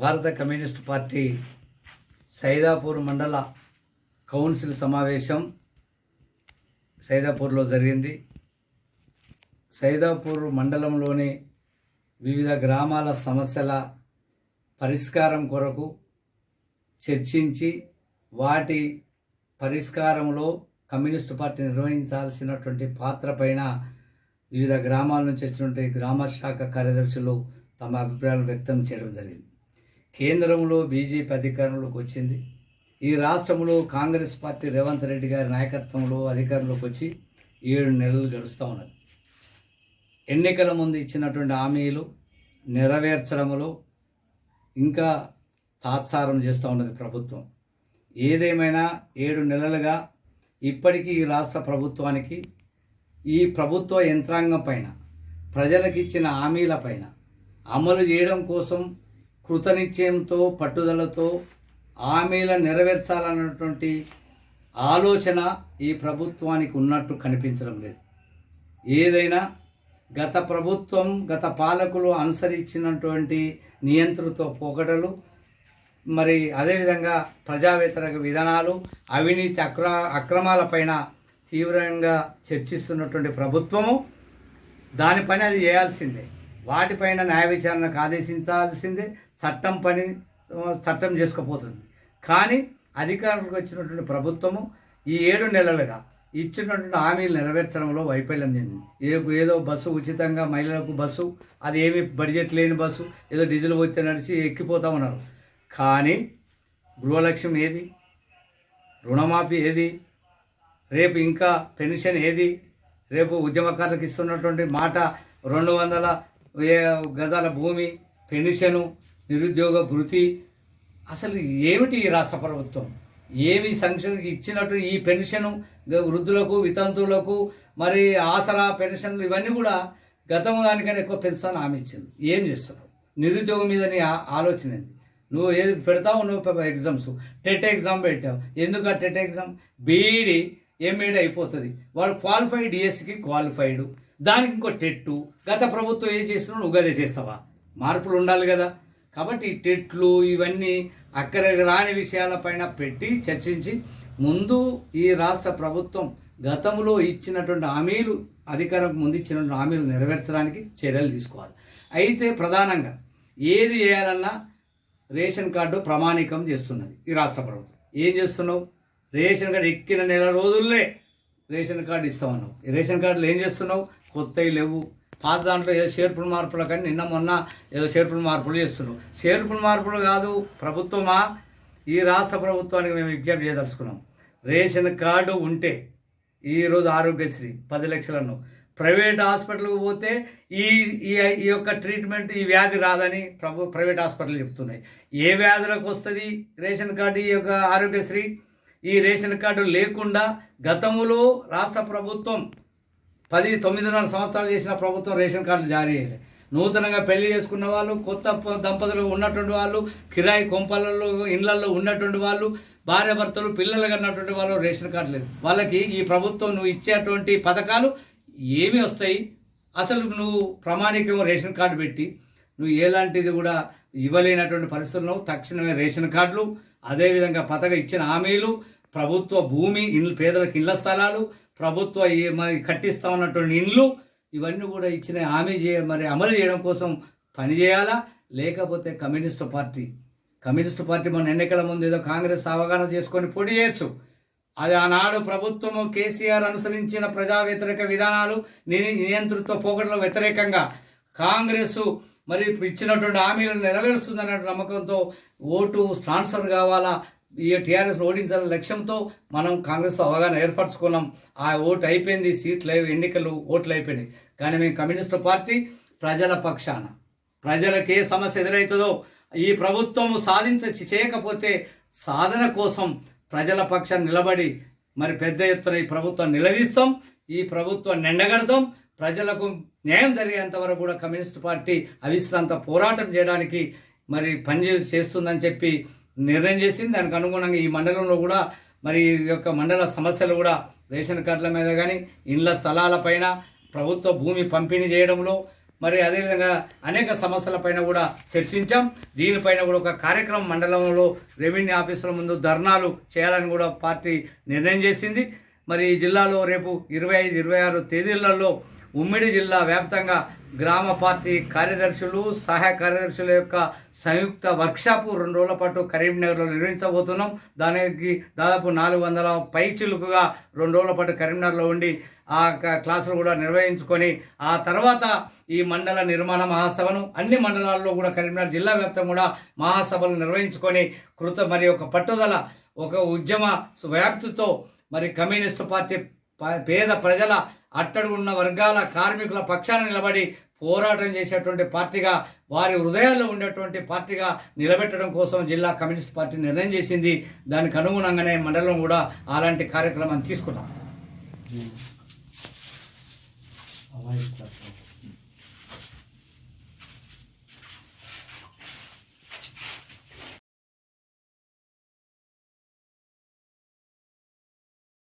భారత communist party Saidapur మండల council సమావేశం సైదాపూర్లో జరిగింది. సైదాపూర్ మండలంలోని వివిధ గ్రామాల సమస్యల పరిష్కారం కొరకు చర్చించి వాటి పరిష్కారంలో కమ్యూనిస్టు పార్టీ నిర్వహించాల్సినటువంటి పాత్ర పైన వివిధ గ్రామాల నుంచి వచ్చినటువంటి గ్రామ శాఖ కార్యదర్శులు తమ అభిప్రాయాలు వ్యక్తం చేయడం జరిగింది. కేంద్రంలో బీజేపీ అధికారంలోకి వచ్చింది. ఈ రాష్ట్రంలో కాంగ్రెస్ పార్టీ రేవంత్ రెడ్డి గారి నాయకత్వంలో అధికారంలోకి వచ్చి ఏడు నెలలు గడుస్తూ ఉన్నది. ఎన్నికల ముందు ఇచ్చినటువంటి హామీలు నెరవేర్చడంలో ఇంకా తాత్సారం చేస్తూ ఉన్నది ప్రభుత్వం. ఏదేమైనా ఏడు నెలలుగా ఇప్పటికీ ఈ రాష్ట్ర ప్రభుత్వానికి ఈ ప్రభుత్వ యంత్రాంగం పైన ప్రజలకు ఇచ్చిన హామీల పైన అమలు చేయడం కోసం కృతనిశ్చయంతో పట్టుదలతో హామీలను నెరవేర్చాలన్నటువంటి ఆలోచన ఈ ప్రభుత్వానికి ఉన్నట్టు కనిపించడం లేదు. ఏదైనా గత ప్రభుత్వం గత పాలకులు అనుసరించినటువంటి నియంతృత్వ పోకడలు మరి అదేవిధంగా ప్రజా విధానాలు అవినీతి అక్ర అక్రమాలపైన తీవ్రంగా చర్చిస్తున్నటువంటి ప్రభుత్వము దానిపైన అది చేయాల్సిందే. వాటిపైన న్యాయ విచారణకు ఆదేశించాల్సిందే. చట్టం పని చట్టం చేసుకుపోతుంది. కానీ అధికారంలోకి వచ్చినటువంటి ప్రభుత్వము ఈ ఏడు నెలలుగా ఇచ్చినటువంటి హామీలు నెరవేర్చడంలో వైఫల్యం చెందింది. ఏ ఏదో బస్సు ఉచితంగా మహిళలకు బస్సు అది ఏమి బడ్జెట్ లేని బస్సు ఏదో డీజిల్ పోతే నడిచి ఎక్కిపోతా ఉన్నారు. కానీ గృహలక్ష్యం ఏది? రుణమాఫీ ఏది? రేపు ఇంకా పెన్షన్ ఏది? రేపు ఉద్యమకారులకు ఇస్తున్నటువంటి మాట రెండు వందల గజాల భూమి పెన్షను నిరుద్యోగ భృతి. అసలు ఏమిటి ఈ రాష్ట్ర ప్రభుత్వం? ఏమి సంక్షేమ ఇచ్చినట్టు ఈ పెన్షను వృద్ధులకు వితంతువులకు మరి ఆసరా పెన్షన్లు ఇవన్నీ కూడా గతం దానికన్నా ఎక్కువ పెంచుతాను హామీ ఇచ్చింది. ఏం చేస్తున్నావు నిరుద్యోగం మీద నీ ఆ- ఆలోచన ఏంది? నువ్వు ఏది పెడతావు? నువ్వు ఎగ్జామ్స్ టెట్ ఎగ్జామ్ పెట్టావు. ఎందుకు ఆ టెట్ ఎగ్జామ్ బీఈడి ఎంఈడి అయిపోతుంది. వాడు క్వాలిఫైడ్ డిఎస్సికి క్వాలిఫైడ్ దానికి ఇంకో టెట్టు. గత ప్రభుత్వం ఏం చేస్తున్నావు నువ్వు గదే చేస్తావా? మార్పులు ఉండాలి కదా. కాబట్టి టెట్లు ఇవన్నీ అక్కర రాని విషయాలపైన పెట్టి చర్చించి ముందు ఈ రాష్ట్ర ప్రభుత్వం గతంలో ఇచ్చినటువంటి హామీలు అధికారం ముందు ఇచ్చినటువంటి హామీలు నెరవేర్చడానికి చర్యలు తీసుకోవాలి. అయితే ప్రధానంగా ఏది చేయాలన్నా రేషన్ కార్డు ప్రమాణికం చేస్తున్నది ఈ రాష్ట్ర ప్రభుత్వం. ఏం చేస్తున్నావు? రేషన్ కార్డు ఎక్కిన నెల రోజుల్లే రేషన్ కార్డు ఇస్తామన్నావు. ఈ రేషన్ కార్డులు ఏం చేస్తున్నావు? కొత్తవి లేవు. పాత దాంట్లో ఏదో చేర్పులు మార్పులు కానీ నిన్న మొన్న ఏదో చేర్పులు మార్పులు చేస్తున్నాం చేర్పులు మార్పులు కాదు ప్రభుత్వమా? ఈ రాష్ట్ర ప్రభుత్వానికి మేము విజ్ఞప్తి చేయదలుచుకున్నాం. రేషన్ కార్డు ఉంటే ఈరోజు ఆరోగ్యశ్రీ పది లక్షలను. ప్రైవేట్ హాస్పిటల్కి పోతే ఈ ఈ ఈ యొక్క ట్రీట్మెంట్ ఈ వ్యాధి రాదని ప్రభు ప్రైవేట్ హాస్పిటల్ చెప్తున్నాయి. ఏ వ్యాధులకు వస్తుంది రేషన్ కార్డు ఈ యొక్క ఆరోగ్యశ్రీ? ఈ రేషన్ కార్డు లేకుండా గతములో రాష్ట్ర ప్రభుత్వం పది తొమ్మిదిన్నర సంవత్సరాలు చేసిన ప్రభుత్వం రేషన్ కార్డులు జారీ అయ్యింది నూతనంగా పెళ్ళి చేసుకున్న వాళ్ళు కొత్త దంపతులు ఉన్నటువంటి వాళ్ళు కిరాయి కొంపలలో ఇళ్ళలో ఉన్నటువంటి వాళ్ళు భార్య భర్తలు పిల్లలు కన్నటువంటి వాళ్ళు రేషన్ కార్డు లేదు. వాళ్ళకి ఈ ప్రభుత్వం నువ్వు ఇచ్చేటువంటి పథకాలు ఏమి వస్తాయి? అసలు నువ్వు ప్రామాణికంగా రేషన్ కార్డు పెట్టి నువ్వు ఎలాంటిది కూడా ఇవ్వలేనటువంటి పరిస్థితుల్లో తక్షణమే రేషన్ కార్డులు అదేవిధంగా పథకం ఇచ్చిన హామీలు ప్రభుత్వ భూమి ఇండ్లు పేదలకు ఇళ్ళ స్థలాలు ప్రభుత్వ ఈ మరి కట్టిస్తా ఉన్నటువంటి ఇండ్లు ఇవన్నీ కూడా ఇచ్చిన హామీ చేయ మరి అమలు చేయడం కోసం పనిచేయాలా లేకపోతే కమ్యూనిస్టు పార్టీ? కమ్యూనిస్టు పార్టీ మన ఎన్నికల ముందు ఏదో కాంగ్రెస్ అవగాహన చేసుకొని పొడి చేయొచ్చు. అది ఆనాడు ప్రభుత్వము కేసీఆర్ అనుసరించిన ప్రజా వ్యతిరేక విధానాలు నియంతృత్వ పోకడలకు వ్యతిరేకంగా కాంగ్రెస్ మరి ఇచ్చినటువంటి హామీలను నెరవేరుస్తుందనే నమ్మకంతో ఓటు ట్రాన్స్ఫర్ కావాలా? ఈ టీఆర్ఎస్ ఓడించాలనే లక్ష్యంతో మనం కాంగ్రెస్ అవగాహన ఏర్పరచుకున్నాం. ఆ ఓటు అయిపోయింది సీట్లు ఎన్నికలు ఓట్లు అయిపోయినాయి. కానీ మేము కమ్యూనిస్టు పార్టీ ప్రజల పక్షాన. ప్రజలకు ఏ సమస్య ఎదురవుతుందో ఈ ప్రభుత్వం సాధించ చేయకపోతే సాధన కోసం ప్రజల పక్షాన్ని నిలబడి మరి పెద్ద ఎత్తున ఈ ప్రభుత్వం నిలదీస్తాం. ఈ ప్రభుత్వం నిండగడతాం. ప్రజలకు న్యాయం జరిగేంత వరకు కూడా కమ్యూనిస్ట్ పార్టీ అవిశ్రాంత పోరాటం చేయడానికి మరి పని చేస్తుందని చెప్పి నిర్ణయం చేసింది. దానికి అనుగుణంగా ఈ మండలంలో కూడా మరి ఈ యొక్క మండల సమస్యలు కూడా రేషన్ కార్డుల మీద కానీ ఇండ్ల స్థలాలపైన ప్రభుత్వ భూమి పంపిణీ చేయడంలో మరి అదేవిధంగా అనేక సమస్యలపైన కూడా చర్చించాం. దీనిపైన కూడా ఒక కార్యక్రమం మండలంలో రెవెన్యూ ఆఫీసుల ముందు ధర్నాలు చేయాలని కూడా పార్టీ నిర్ణయం చేసింది. మరి ఈ జిల్లాలో రేపు ఇరవై ఐదు ఇరవై ఆరు తేదీలలో ఉమ్మడి జిల్లా వ్యాప్తంగా గ్రామ పార్టీ కార్యదర్శులు సహాయ కార్యదర్శుల యొక్క సంయుక్త వర్క్షాపు రెండు రోజుల పాటు కరీంనగర్లో నిర్వహించబోతున్నాం. దానికి దాదాపు నాలుగు వందల పైచిలుకుగా రెండు రోజుల పాటు కరీంనగర్లో ఉండి ఆ క్లాసులు కూడా నిర్వహించుకొని ఆ తర్వాత ఈ మండల నిర్మాణ మహాసభను అన్ని మండలాల్లో కూడా కరీంనగర్ జిల్లా వ్యాప్తంగా కూడా మహాసభలు నిర్వహించుకొని కృత మరి ఒక పట్టుదల ఒక ఉద్యమ వ్యాప్తితో మరి కమ్యూనిస్టు పార్టీ పేద ప్రజల అట్టడుగున్న వర్గాల కార్మికుల పక్షాన నిలబడి పోరాటం చేసేటువంటి పార్టీగా వారి హృదయాల్లో ఉండేటువంటి పార్టీగా నిలబెట్టడం కోసం జిల్లా కమ్యూనిస్ట్ పార్టీ నిర్ణయం చేసింది. దానికి అనుగుణంగానే మండలం కూడా అలాంటి కార్యక్రమాన్ని తీసుకున్నాం.